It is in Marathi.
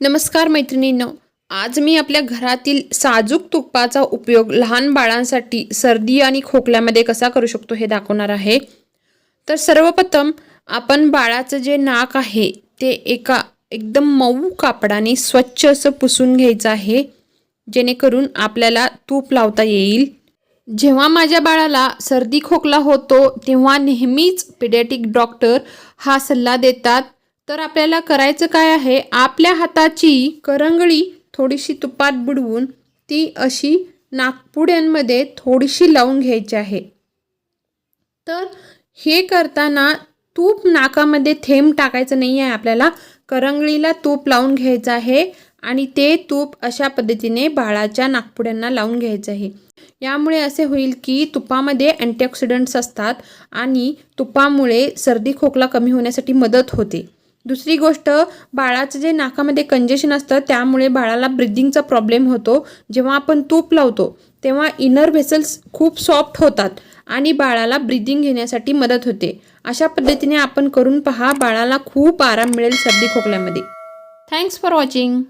नमस्कार मैत्रिणींनो आज मी आपल्या घरातील साजूक तुपाचा उपयोग लहान बाळांसाठी सर्दी आणि खोकल्यामध्ये कसा करू शकतो हे दाखवणार आहे. तर सर्वप्रथम आपण बाळाचं जे नाक आहे ते एका एकदम मऊ कापडाने स्वच्छ असं पुसून घ्यायचं आहे जेणेकरून आपल्याला तूप लावता येईल. जेव्हा माझ्या बाळाला सर्दी खोकला होतो तेव्हा नेहमीच पिडॅटिक डॉक्टर हा सल्ला देतात तर आपल्याला करायचं काय आहे? आपल्या हाताची करंगळी थोडीशी तुपात बुडवून ती अशी नागपुड्यांमध्ये थोडीशी लावून घ्यायची आहे. तर हे करताना तूप नाकामध्ये थेंब टाकायचं नाही आहे. आपल्याला करंगळीला तूप लावून घ्यायचं आहे आणि ते तूप अशा पद्धतीने बाळाच्या नागपुड्यांना लावून घ्यायचं आहे. यामुळे असे होईल की तुपामध्ये अँटीऑक्सिडंट्स असतात आणि तुपामुळे सर्दी खोकला कमी होण्यासाठी मदत होते. दुसरी गोष्ट बाळाचं जे नाकामध्ये कंजेशन असतं त्यामुळे बाळाला ब्रिदिंगचा प्रॉब्लेम होतो. जेव्हा आपण तूप लावतो तेव्हा इनर व्हेसल्स खूप सॉफ्ट होतात आणि बाळाला ब्रिदिंग घेण्यासाठी मदत होते. अशा पद्धतीने आपण करून पहा बाळाला खूप आराम मिळेल सर्दी खोकल्यामध्ये. Thanks for watching